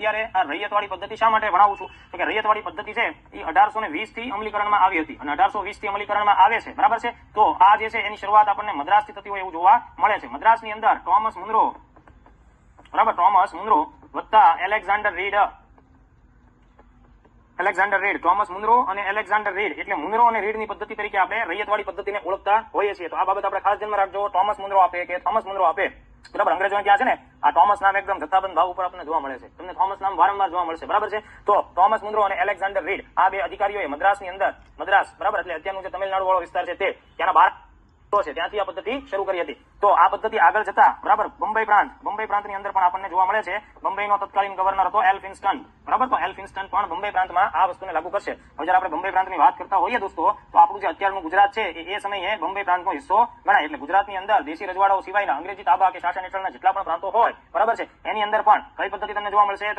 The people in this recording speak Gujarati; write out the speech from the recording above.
અત્યારે આ રૈયતવાળી પદ્ધતિ શા માટે ભણાવું છું? તો કે રૈયતવાળી પદ્ધતિ છે, એ અઢારસો ને વીસથી અમલીકરણમાં આવી હતી અને અઢારસો વીસથી અમલીકરણમાં આવે છે. બરાબર છે? તો આ જે છે, એની શરૂઆત આપણને મદ્રાસથી થતી હોય એવું જોવા મળે છે. મદ્રાસની અંદર ટોમસ મુન્દ્રો, બરાબર, ટોમસ મુન્દ્રો વત્તા Alexander Read Alexander Read, Thomas Munro અને એલેક્ઝાન્ડર રીડ. એટલે મુન્દ્રો અને રીડની પદ્ધતિ તરીકે આપણે રૈયતવાળી પદ્ધતિને ઓળખતા હોઈએ છીએ. તો આ બાબત આપણે ખાસ ધ્યાનમાં રાખજો. ટોમસ મુન્દ્રો આપે કે થોમસ મુન્દ્રો આપે? બરાબર, અંગ્રેજોને ત્યાં છે ને આ થોમસ નામ એકદમ જથ્થાબંધ ભાવ ઉપર આપણને જોવા મળે છે. તમને થોમસ નામ વારંવાર જોવા મળશે. બરાબર છે? તો થોમસ મુન્દ્રો અને એલેક્ઝાન્ડર રીડ આ બે અધિકારીઓએ મદ્રાસની અંદર, મદ્રાસ, બરાબર? એટલે અત્યારનું જે તમિલનાડુ વાળો વિસ્તાર છે તે, ત્યાંના બાર છે. ત્યાંથી આ પદ્ધતિ શરૂ કરી હતી. તો આ પદ્ધતિ આગળ જતા બરાબર બંબઈ પ્રાંત બંબઈ પ્રાંતની અંદર પણ આપણને જોવા મળે છે. બંબઈનો તત્કાલીન ગવર્નર હતો એલ ફિન્સ્ટન બરાબર? તો એલ ફિન્સ્ટન પણ બંબઈ પ્રાંતમાં આ વસ્તુને લાગુ કરશે. હવે જયારે આપણે બંબઈ પ્રાંતની વાત કરતા હોઈએ દોસ્તો, તો આપણું જે અત્યારનું ગુજરાત છે, એ સમયે બંબઈ પ્રાંતનો હિસ્સો ગણાય. એટલે ગુજરાતની અંદર દેશી રજવાડાઓ સિવાયના અંગ્રેજી તાબા કે શાસન હેઠળના જેટલા પણ પ્રાંતો હોય, બરાબર છે. એની અંદર પણ કઈ પદ્ધતિ તમને જોવા મળશે?